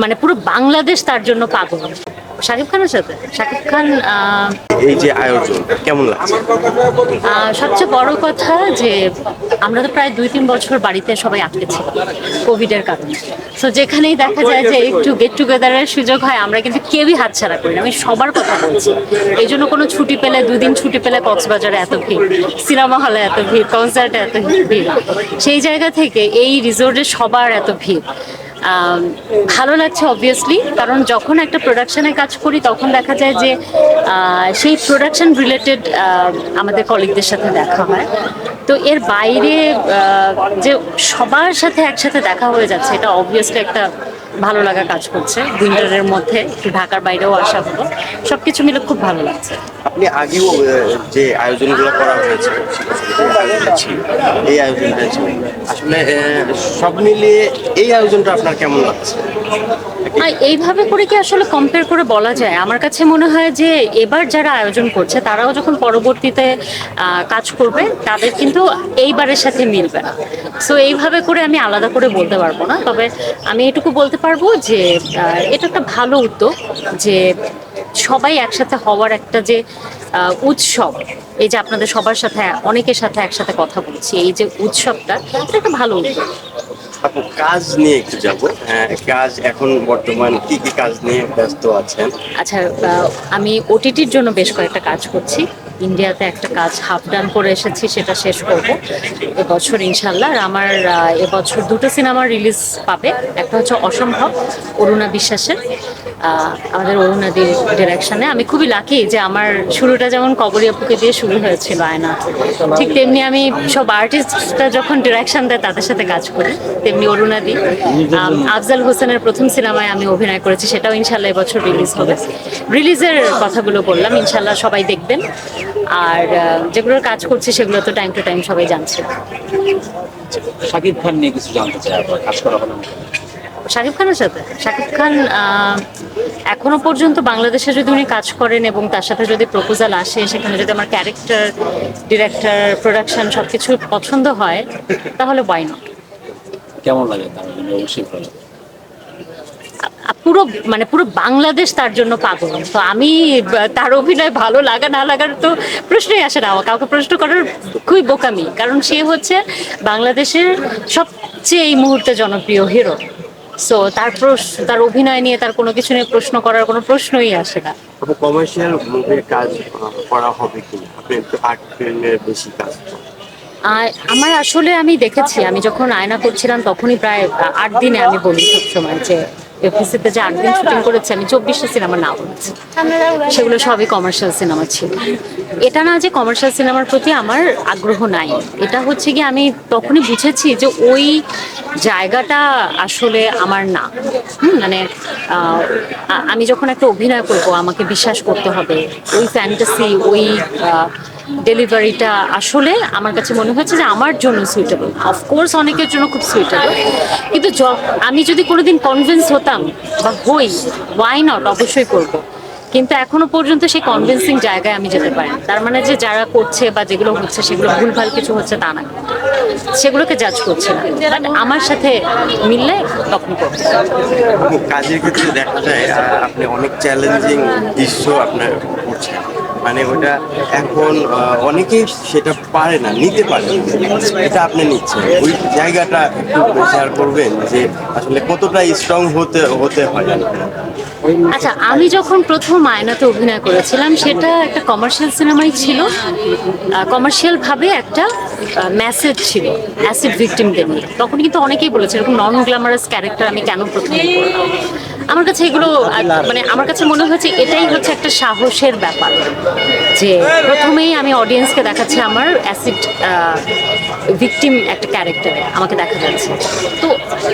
মানে পুরো বাংলাদেশ তার জন্য পাগল। শাকিব খানের সাথে? শাকিব খান এই যে আয়োজন কেমন লাগছে? সবচেয়ে বড় কথা যে আমরা তো প্রায় দুই তিন বছর বাড়িতে সবাই আটকে ছিলাম কোভিডের কারণে। তো যেখানেই দেখা যায় যে একটু গেট টুগেদারের সুযোগ হয় আমরা কিন্তু কেউই হাতছাড়া করি না। আমি সবার কথা বলছি। এই জন্য কোনো ছুটি পেলে দুদিন ছুটি পেলে কক্সবাজারে এত ভিড় সিনেমা হলে এত ভিড় কনসার্টে এত ভিড়। সেই জায়গা থেকে এই রিসোর্টে সবার এত ভিড়। ভালো লাগছে অবভিয়াসলি কারণ যখন একটা প্রোডাকশনে কাজ করি, তখন দেখা যায় যে সেই প্রোডাকশান রিলেটেড আমাদের কলিগদের সাথে দেখা হয়। তো এর বাইরে যে সবার সাথে একসাথে দেখা হয়ে যাচ্ছে, এটা অবভিয়াসলি একটা ভালো লাগা কাজ করছে। উইন্টারের মধ্যে একটু ঢাকার বাইরেও আসা হলো। সবকিছু মিলে খুব ভালো লাগছে। আপনি আগেও যে আয়োজনগুলো করা হয়েছে, এই আয়োজনটা আসলে সব মিলিয়ে এই আয়োজনটা আপনার কেমন লাগছে? এইভাবে করে কি আসলে কম্পেয়ার করে বলা যায়? আমার কাছে মনে হয় যে এবার যারা আয়োজন করছে, তারাও যখন পরবর্তীতে কাজ করবে, তাদের কিন্তু এইবারের সাথে মিলবে না। সো এইভাবে করে আমি আলাদা করে বলতে পারব না। তবে আমি এটুকু বলতে পারব যে এটা একটা ভালো উদ্যোগ যে সবাই একসাথে হওয়ার একটা যে উৎসব, এই যে আপনাদের সবার সাথে, অনেকের সাথে একসাথে কথা বলছি, এই যে উৎসবটা, এটা একটা ভালো উদ্যোগ। আপু, কাজ নিয়ে একটু যাব। হ্যাঁ কাজ এখন বর্তমান কি কি কাজ নিয়ে ব্যস্ত আছেন? আচ্ছা আমি ওটিটির জন্য বেশ কয়েকটা কাজ করছি। ইন্ডিয়াতে একটা কাজ হাফ ডান করে এসেছি, সেটা শেষ করব এবছর ইনশাল্লাহ। আর আমার এবছর দুটো সিনেমা রিলিজ পাবে। একটা হচ্ছে অসম্ভব, অরুণা বিশ্বাসের। আমাদের অরুণাদির ডিরেকশনে আমি খুবই লাকি যে আমার শুরুটা যেমন কবরী আপুকে দিয়ে শুরু হয়েছিল আয়না, ঠিক তেমনি আমি সব আর্টিস্টরা যখন ডিরেকশন দেয় তাদের সাথে কাজ করি, তেমনি অরুণাদি। আফজাল হোসেনের প্রথম সিনেমায় আমি অভিনয় করেছি, সেটাও ইনশাল্লাহ এবছর রিলিজ হবে। রিলিজের কথাগুলো বললাম ইনশাল্লাহ সবাই দেখবেন। আর যেগুলোর কাজ করছি সেগুলো তো টাইম টু টাইম সবাই জানছে। শাকিব খান নিয়ে কিছু জানতে চাই কাজ করা হলো? শাকিব খানের সাথে? শাকিব খান আহ, এখনও পর্যন্ত বাংলাদেশে যদি উনি কাজ করেন এবং তার সাথে যদি প্রপোজাল আসে সেখানে যদি আমার ক্যারেক্টার ডিরেক্টর প্রোডাকশন সব কিছু পছন্দ হয় তাহলে ওয়াই নট কেমন লাগে। পুরো মানে পুরো বাংলাদেশ তার জন্য পাগল। তো আমি তার অভিনয় ভালো লাগা না লাগার তো প্রশ্নই আসে না। আমার কাউকে প্রশ্ন করার খুবই বোকামি। কারণ সে হচ্ছে বাংলাদেশের সবচেয়ে এই মুহূর্তে জনপ্রিয় হিরো সো তার প্রশ্ন তার অভিনয় নিয়ে তার কোনো কিছু নিয়ে প্রশ্ন করার কোনো প্রশ্নই আসে না। তবে কমার্শিয়াল মুভির কাজ করা হবে কিনা? আপনি একটু আর্ট ফিল্মের বেশি কাজ আর আমার আসলে আমি দেখেছি আমি যখন আয়না করছিলাম তখনই প্রায় আট দিনে আমি বলি সবসময় যে এফডিসিতে যে আট দিন শুটিং করেছি, আমি চব্বিশটা সিনেমা না বলেছি সেগুলো সবই কমার্শিয়াল সিনেমা ছিল। এটা না যে কমার্শিয়াল সিনেমার প্রতি আমার আগ্রহ নাই। এটা হচ্ছে কি আমি তখনই বুঝেছি যে ওই জায়গাটা আসলে আমার না। মানে আমি যখন একটা অভিনয় করব, আমাকে বিশ্বাস করতে হবে। ওই ফ্যান্টাসি ওই ডেলিভারিটা আসলে আমার কাছে মনে হয়েছে যে আমার জন্য সুইটেবল অফকোর্স অনেকের জন্য খুব সুইটেবল কিন্তু আমি যদি কোনোদিন কনভিন্স হতাম বা হই ওয়াই নট অবশ্যই করব। কিন্তু এখনও পর্যন্ত সেই কনভিন্সিং জায়গায় আমি যেতে পারি। তার মানে যে যারা করছে বা যেগুলো হচ্ছে সেগুলো ভুলভাল কিছু হচ্ছে তা না। সেগুলোকে জাজ করছে না। বাট আমার সাথে মিললে তখন আপু, কাজের ক্ষেত্রে দেখা যায় আপনি অনেক চ্যালেঞ্জিং দৃশ্য আপনার করছেন। মানে ওটা এখন অনেকেই সেটা পারে না, নিতে পারে এটা আপনি নিচ্ছেন। ওই জায়গাটা একটু শেয়ার করবেন যে আসলে কতটা স্ট্রং হতে হতে হয়। আচ্ছা আমি যখন প্রথম আয়নাতে অভিনয় করেছিলাম, সেটা একটা কমার্শিয়াল সিনেমাই ছিল। কমার্শিয়াল ভাবে একটা মেসেজ ছিল অ্যাসিড ভিকটিমদের নিয়ে। তখন কিন্তু অনেকেই বলেছে, এরকম নন গ্ল্যামারাস ক্যারেক্টার আমি কেন প্রথমে করলাম আমার কাছে এগুলো মানে আমার কাছে মনে হয়েছে এটাই হচ্ছে একটা সাহসের ব্যাপার। যে প্রথমেই আমি অডিয়েন্সকে দেখাচ্ছি আমার অ্যাসিড ভিকটিম একটা ক্যারেক্টারে আমাকে দেখা যাচ্ছে। তো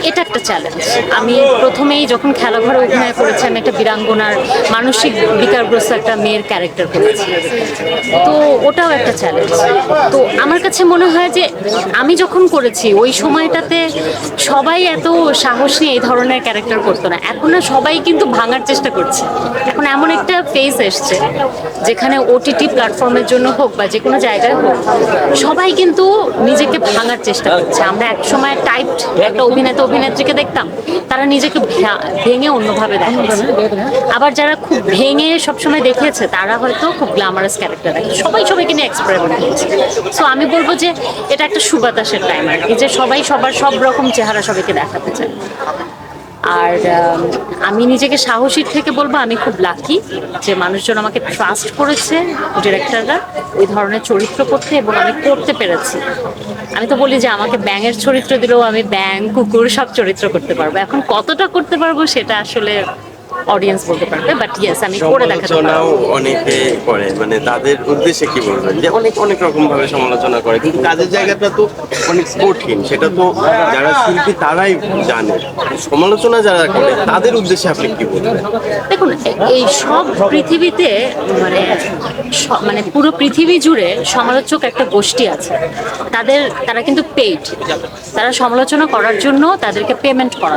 এটা একটা চ্যালেঞ্জ আমি প্রথমেই যখন খেলাঘরে অভিনয় করেছি আমি একটা বীরাঙ্গনার মানসিক বিকারগ্রস্ত একটা মেয়ের ক্যারেক্টার করেছি। তো ওটাও একটা চ্যালেঞ্জ তো আমার কাছে মনে হয় যে আমি যখন করেছি ওই সময়টাতে সবাই এত সাহস নিয়ে এই ধরনের ক্যারেক্টার করতো না। এখন না সবাই কিন্তু ভাঙার চেষ্টা করছে। এখন এমন একটা ফেস এসছে, যেখানে ওটিটি প্ল্যাটফর্মের জন্য হোক বা যে কোনো জায়গায় হোক, সবাই কিন্তু নিজেকে ভাঙার চেষ্টা করছে। আমরা এক সময় টাইপড একটা অভিনেতা, অভিনেত্রীকে দেখতাম, তারা নিজেকে ভেঙে অন্যভাবে দেখাচ্ছে। আবার যারা খুব ভেঙে সবসময় দেখিয়েছে, তারা হয়তো খুব গ্ল্যামারাস ক্যারেক্টার দেখে সবাই সবাইকে নিয়ে এক্সপেরিমেন্ট করছে। সো আমি বলব যে, এটা একটা সুবাতাসের টাইম আর কি, যে সবাই সবার সব রকম চেহারা সবাইকে দেখাতে চায়। আর আম, নিজেকে সাহসী থেকে বলব আমি খুব লাকি যে মানুষজন আমাকে ট্রাস্ট করেছে ডিরেক্টররা ওই ধরনের চরিত্র করতে এবং আমি করতে পেরেছি। আমি তো বলি যে আমাকে ব্যাঙের চরিত্র দিলেও আমি ব্যাঙ কুকুর সব চরিত্র করতে পারব। এখন কতটা করতে পারব সেটা আসলে অডিয়েন্স বলতে পারবে বাট ইয়েস আমি করে দেখাতে পারব। অনেকে করে মানে তাদের উদ্দেশ্যে কি বলবেন? যে অনেক অনেক রকম ভাবে সমালোচনা করে কিন্তু কাজের জায়গাটা তো অনেক কঠিন সেটা তো যারা শিল্পী তারাই জানে। সমালোচনা যারা করে তাদের উদ্দেশ্যে আপনি কি বলবেন? দেখুন এই সব পৃথিবীতে মানে মানে পুরো পৃথিবী জুড়ে সমালোচক একটা গোষ্ঠী আছে। তাদের তারা কিন্তু পেইড তারা সমালোচনা করার জন্য তাদেরকে পেমেন্ট করা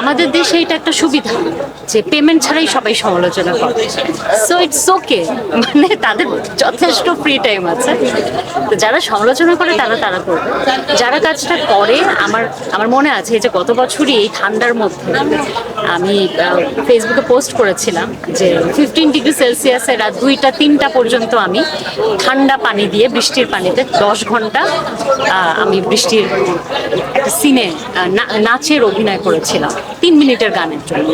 আমাদের দেশে এটা একটা সুবিধা। যে পেমেন্ট ছাড়াই সবাই সমালোচনা করে। সো ইটস ওকে মানে তাদের যথেষ্ট ফ্রি টাইম আছে। তো যারা সমালোচনা করে, তারা তারা করবে। যারা কাজটা করে, আমার আমার মনে আছে যে গত বছরই এই ঠান্ডার মধ্যে আমি ফেসবুকে পোস্ট করেছিলাম যে ফিফটিন ডিগ্রি সেলসিয়াসে রাত দুইটা, তিনটা পর্যন্ত আমি ঠান্ডা পানি দিয়ে বৃষ্টির পানিতে দশ ঘণ্টা আমি বৃষ্টির একটা সিনে নাচের অভিনয় করেছিলাম। তিন মিনিটের গানের জন্য।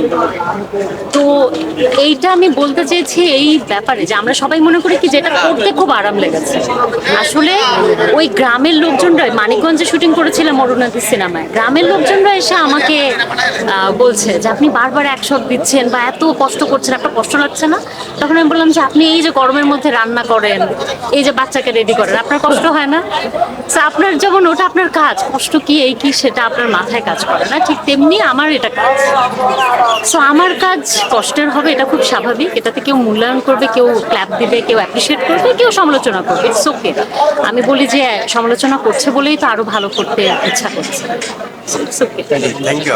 তো এইটা আমি বলতে চেয়েছি এই ব্যাপারে যে আমরা সবাই মনে করি কি যেটা করতে খুব আরাম লেগেছে। আসলে ওই গ্রামের লোকজনরা মানিকগঞ্জে শুটিং করেছিলাম অরুণাদি সিনেমায় গ্রামের লোকজনরা এসে আমাকে বলছে যে আপনি বারবার একশো দিচ্ছেন বা এত কষ্ট করছেন, আপনার কষ্ট লাগছে না। তখন আমি বললাম যে আপনি এই যে গরমের মধ্যে রান্না করেন, এই যে বাচ্চাকে রেডি করেন, আপনার কষ্ট হয় না? আপনার যেমন ওটা আপনার কাজ, কষ্ট কি এই কি সেটা আপনার মাথায় কাজ করে না, ঠিক তেমনি আমার এটা কাজ। সো আমার কাজ কষ্টের হবে, এটা খুব স্বাভাবিক, এটাতে কেউ মূল্যায়ন করবে, কেউ ক্ল্যাপ দিবে, কেউ অ্যাপ্রিসিয়েট করবে, কেউ সমালোচনা করবে ইটস ওকে আমি বলি যে, সমালোচনা করছে বলেই তো আরও ভালো করতে ইচ্ছা করছে। It's okay thank